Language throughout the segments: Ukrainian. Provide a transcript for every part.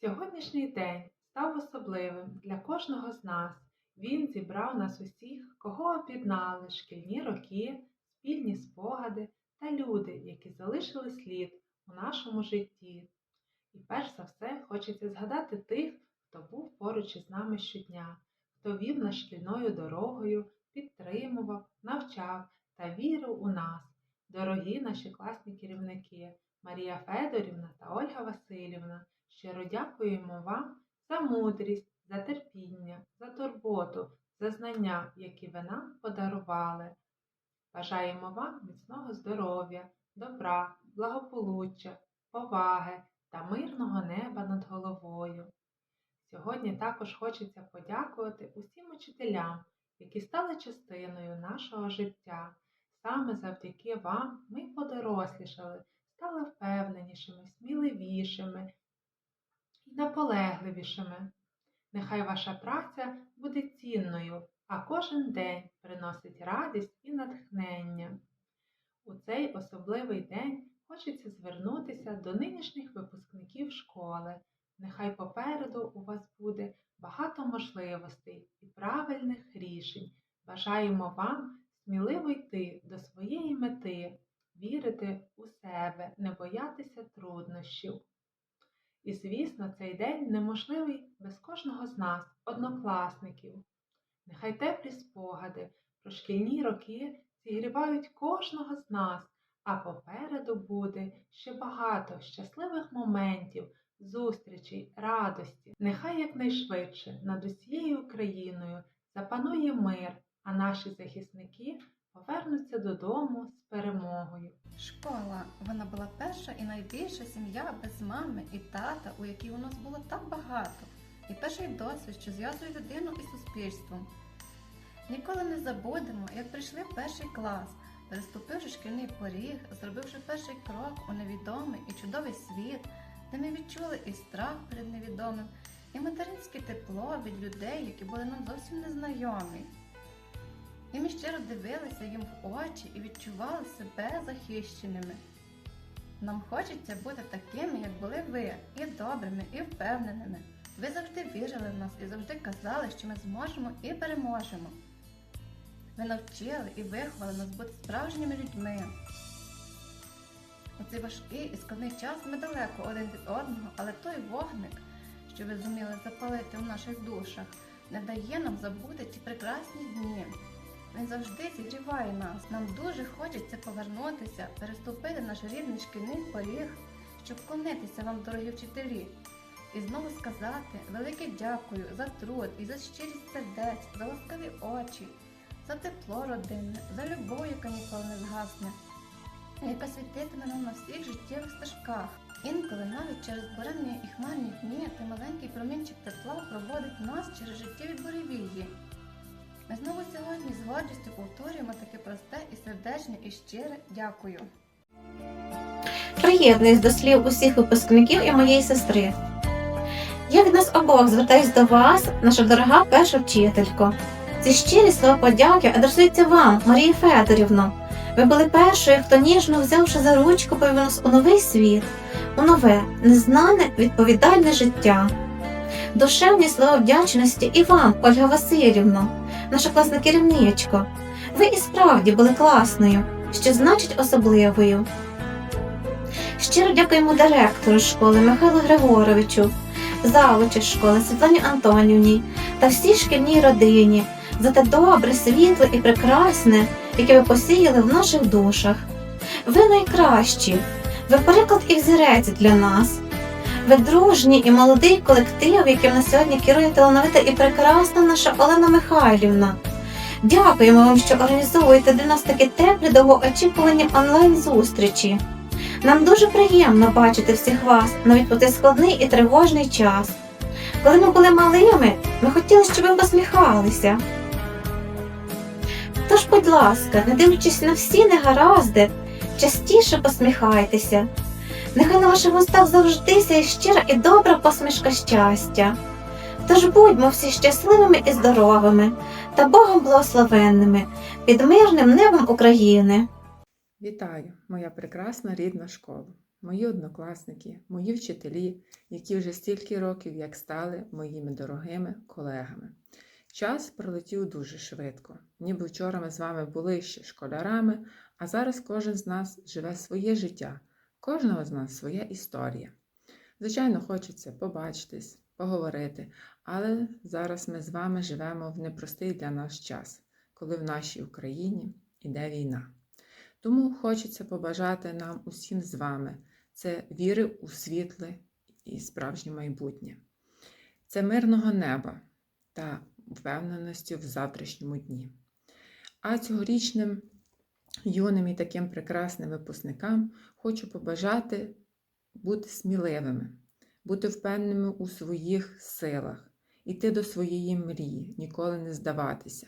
Сьогоднішній день став особливим для кожного з нас. Він зібрав нас усіх, кого об'єднали шкільні роки, спільні спогади та люди, які залишили слід у нашому житті. І перш за все хочеться згадати тих, хто був поруч із нами щодня, хто вів нас шкільною дорогою, підтримував, навчав та вірив у нас. Дорогі наші класні керівники Марія Федорівна та Ольга Васильівна, щиро дякуємо вам за мудрість, за терпіння, за турботу, за знання, які ви нам подарували. Бажаємо вам міцного здоров'я, добра, благополуччя, поваги та мирного неба над головою. Сьогодні також хочеться подякувати усім учителям, які стали частиною нашого життя. Саме завдяки вам ми подорослішали, стали впевненішими, сміливішими і наполегливішими. Нехай ваша праця буде цінною, а кожен день приносить радість і натхнення. У цей особливий день хочеться звернутися до нинішніх випускників школи. Нехай попереду у вас буде багато можливостей і правильних рішень. Бажаємо вам сміливо йти до своєї мети, вірити у себе, не боятися труднощів. І, звісно, цей день неможливий без кожного з нас, однокласників. Нехай теплі спогади про шкільні роки зігрівають кожного з нас, а попереду буде ще багато щасливих моментів, зустрічей, радості. Нехай якнайшвидше над усією Україною запанує мир, а наші захисники повернуться додому з перемогою. Школа вона була перша і найбільша сім'я без мами і тата, у якій у нас було так багато, і перший досвід, що зв'язує людину із суспільством. Ніколи не забудемо, як прийшли в перший клас, переступивши шкільний поріг, зробивши перший крок у невідомий і чудовий світ, де ми відчули і страх перед невідомим, і материнське тепло від людей, які були нам зовсім незнайомі. І ми щиро дивилися їм в очі і відчували себе захищеними. Нам хочеться бути такими, як були ви, і добрими, і впевненими. Ви завжди вірили в нас і завжди казали, що ми зможемо і переможемо. Ви навчили і виховали нас бути справжніми людьми. У цей важкий і складний час ми далеко один від одного, але той вогник, що ви зуміли запалити в наших душах, не дає нам забути ті прекрасні дні. Він завжди зігріває нас. Нам дуже хочеться повернутися, переступити наш рідний шкільний поріг, щоб вклонитися вам, дорогі вчителі, і знову сказати велике дякую за труд і за щирість сердець, за ласкаві очі, за тепло родинне, за любов, яка ніколи не згасне, яка світитиме нам на всіх життєвих стежках. Інколи навіть через буремні і хмарні дні той маленький промінчик тепла проводить нас через життєві буревії. Ми знову сьогодні з гордістю повторюємо таке просте і сердечне і щире дякую. Приєднуюсь до слів усіх випускників і моєї сестри. Я від нас обох звертаюсь до вас, наша дорога перша вчителько. Ці щирі слова подяки адресуються вам, Марія Федорівна. Ви були першою, хто ніжно взявши за ручку, повів нас у новий світ, у нове, незнане, відповідальне життя. Душевні слова вдячності і вам, Ольга Васильівна, наша класна керівничко. Ви і справді були класною, що значить особливою. Щиро дякуємо директору школи Михайлу Григоровичу, залучі школи Світлані Антонівні та всій шкільній родині за те добре, світле і прекрасне, яке ви посіяли в наших душах. Ви найкращі, ви приклад і взірець для нас. Ви дружній і молодий колектив, яким на сьогодні керує талановита і прекрасна наша Олена Михайлівна. Дякуємо вам, що організовуєте для нас такі теплі довгоочікувані онлайн-зустрічі. Нам дуже приємно бачити всіх вас навіть у цей складний і тривожний час. Коли ми були малими, ми хотіли, щоб ви посміхалися. Тож, будь ласка, не дивлячись на всі негаразди, частіше посміхайтеся. Нехай на ваших устах завжди сяє щира і добра посмішка щастя. Тож будьмо всі щасливими і здоровими та Богом благословенними під мирним небом України. Вітаю, моя прекрасна рідна школа. мої однокласники, мої вчителі, які вже стільки років як стали моїми дорогими колегами. Час пролетів дуже швидко. Ніби вчора ми з вами були ще школярами, а зараз кожен з нас живе своє життя, кожного з нас своя історія. Звичайно, хочеться побачитись, поговорити, але зараз ми з вами живемо в непростий для нас час, коли в нашій Україні іде війна. Тому хочеться побажати нам усім з вами це віри у світле і справжнє майбутнє, це мирного неба та впевненості в завтрашньому дні. А цьогорічним юним і таким прекрасним випускникам хочу побажати бути сміливими, бути впевненими у своїх силах, іти до своєї мрії, ніколи не здаватися,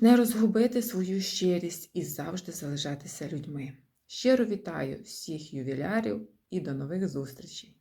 не розгубити свою щирість і завжди залишатися людьми. Щиро вітаю всіх ювілярів і до нових зустрічей!